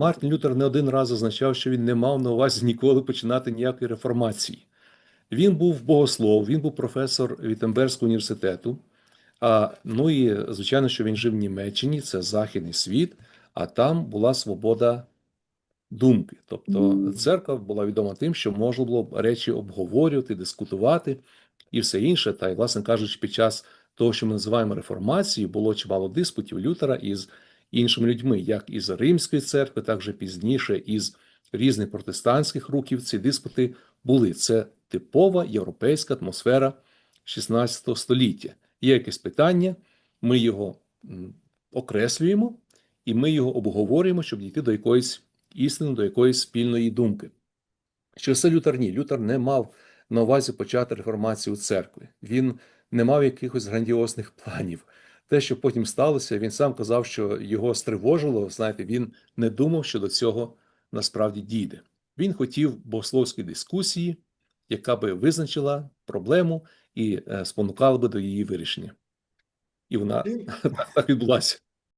Мартін Лютер не один раз зазначав, що він не мав на увазі ніколи починати ніякої реформації. Він був богослов, він був професор Віттенберзького університету. А, ну і звичайно, що він жив в Німеччині, це західний світ, а там була свобода думки. Тобто церква була відома тим, що можна було речі обговорювати, дискутувати і все інше. Та й, власне кажучи, під час того, що ми називаємо реформацією, було чимало диспутів Лютера із іншими людьми, як із Римської церкви, так же пізніше із різних протестантських рухів. Ці диспути були. Це типова європейська атмосфера 16 століття. Є якесь питання, ми його окреслюємо, і ми його обговорюємо, щоб дійти до якоїсь істини, до якоїсь спільної думки. Через це Лютер ні. Лютер не мав на увазі почати реформацію церкви. Він не мав якихось грандіозних планів. Те, що потім сталося, він сам казав, що його стривожило. Знаєте, він не думав, що до цього насправді дійде. Він хотів богословської дискусії, яка би визначила проблему і е, спонукала би до її вирішення. І вона так, так відбулася.